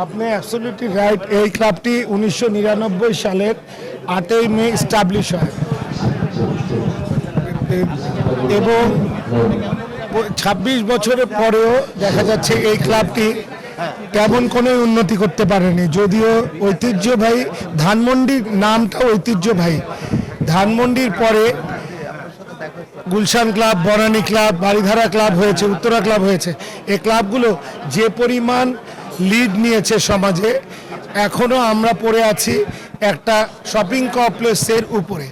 আপনি absolutely right এই ক্লাবটি উনিশশো নিরানব্বই সালের আটই মে স্টাবলিশ হয়। এবং ছাব্বিশ বছরের পরেও দেখা যাচ্ছে এই ক্লাবটি তেমন কোনো উন্নতি করতে পারেনি। যদিও ঐতিহ্যবাহী ধানমন্ডির নামটা ঐতিহ্যবাহী। ধানমন্ডির পরে Gulshan club, Banani club Baridhara club হয়েছে, উত্তরা ক্লাব হয়েছে। এই ক্লাবগুলো যে পরিমাণ লিড নিয়েছে সমাজে এখনও আমরা পড়ে আছি একটা শপিং কমপ্লেক্সের উপরে।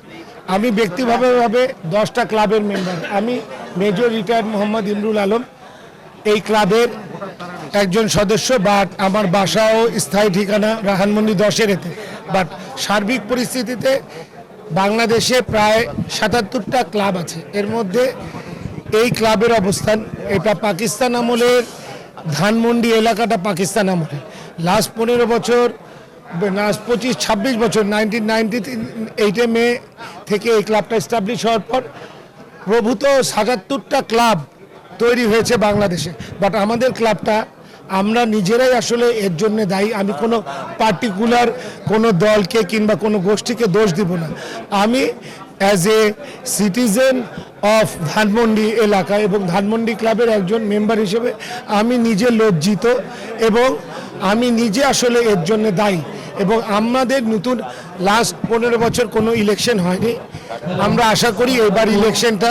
আমি ব্যক্তিগতভাবে দশটা ক্লাবের মেম্বার আমি মেজর রিটায়ার্ড মোহাম্মদ ইমরুল আলম, এই ক্লাবের একজন সদস্য বাট আমার বাসা ও স্থায়ী ঠিকানা রাহানমন্ডি দশের এতে। বাট সার্বিক পরিস্থিতিতে বাংলাদেশে প্রায় সাতাত্তরটা ক্লাব আছে। এর মধ্যে এই ক্লাবের অবস্থান, এটা পাকিস্তান আমলের ধানমন্ডি এলাকাটা পাকিস্তান আমলে। লাস্ট পনেরো বছর লাস্ট পঁচিশ, ছাব্বিশ বছর নাইনটিন নাইনটি এইটে মে থেকে এই ক্লাবটা এস্টাবলিশ হওয়ার পর প্রভূত সাতাত্তরটা ক্লাব তৈরি হয়েছে বাংলাদেশে। বাট আমাদের ক্লাবটা আমরা নিজেরাই আসলে এর জন্য দায়ী। আমি কোনো পার্টিকুলার কোনো দলকে কিংবা কোনো গোষ্ঠীকে দোষ দিব না। আমি as a citizen of Dhanmondi এলাকা এবং ধানমন্ডি ক্লাবের একজন মেম্বার হিসেবে আমি নিজে লজ্জিত এবং আমি নিজে আসলে এর জন্য দায়ী এবং আমাদের নতুন লাস্ট পনেরো বছর কোনো ইলেকশন হয়নি। আমরা আশা করি এবার ইলেকশনটা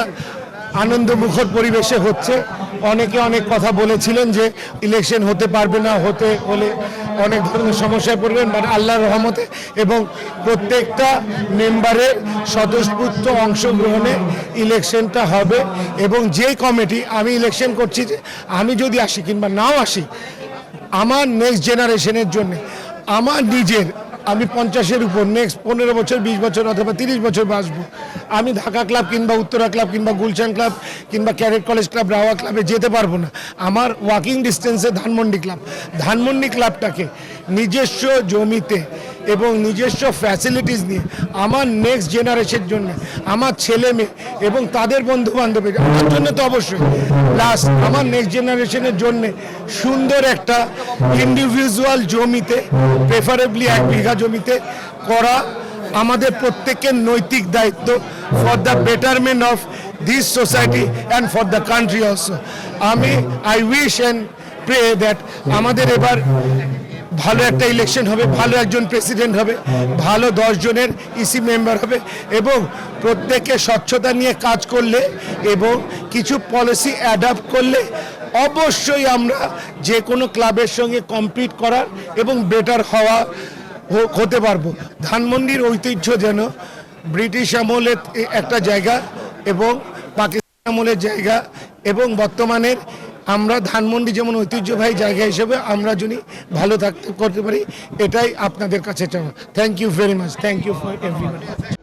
আনন্দমুখর পরিবেশে হচ্ছে। অনেকে অনেক কথা বলেছিলেন যে ইলেকশন হতে পারবে না, হতে হলে অনেক ধরনের সমস্যায় পড়বেন বাট আল্লাহর রহমতে এবং প্রত্যেকটা মেম্বারের স্বতঃস্ফূর্ত অংশগ্রহণে ইলেকশনটা হবে এবং যে কমিটি আমি ইলেকশন করছি যে আমি যদি আসি কিংবা নাও আসি, আমার নেক্সট জেনারেশনের জন্য, আমার নিজের আমি পঞ্চাশের উপর নেক্সট পনেরো বছর, বিশ বছর অথবা তিরিশ বছর বাঁচবো। আমি ঢাকা ক্লাব কিংবা উত্তরা ক্লাব কিংবা গুলশান ক্লাব কিংবা ক্যারেট কলেজ ক্লাব, রাওয়া ক্লাবে যেতে পারব না। আমার ওয়াকিং ডিস্টেন্সে ধানমন্ডি ক্লাব। ধানমন্ডি ক্লাবটাকে নিজস্ব জমিতে এবং নিজস্ব ফ্যাসিলিটিস নিয়ে আমার নেক্সট জেনারেশনের জন্য, আমার ছেলে মেয়ে এবং তাদের বন্ধু বান্ধবের আমার জন্য তো অবশ্যই। প্লাস আমার নেক্সট জেনারেশনের জন্য সুন্দর একটা ইন্ডিভিজুয়াল জমিতে প্রেফারেবলি এক বিঘা জমিতে করা আমাদের প্রত্যেকের নৈতিক দায়িত্ব for the betterment of this society and for the country also আমি I wish and pray that আমাদের এবার ভালো একটা ইলেকশন হবে, ভালো একজন প্রেসিডেন্ট হবে, ভালো জনের ইসি মেম্বার হবে এবং প্রত্যেকে স্বচ্ছতা নিয়ে কাজ করলে এবং কিছু পলিসি অ্যাডাপ্ট করলে অবশ্যই আমরা যে কোনো ক্লাবের সঙ্গে কম্পিট করার এবং বেটার হওয়া হতে পারব। ধানমন্ডির ঐতিহ্য যেন ব্রিটিশ আমলের একটা জায়গা এবং পাকিস্তান আমলের জায়গা এবং বর্তমানের আমরা ধানমন্ডি যেমন ঐতিহ্যবাহী জায়গা হিসেবে আমরা যদি ভালো থাকতে, করতে পারি, এটাই আপনাদের কাছে চাওয়া। Thank you very much thank you for everybody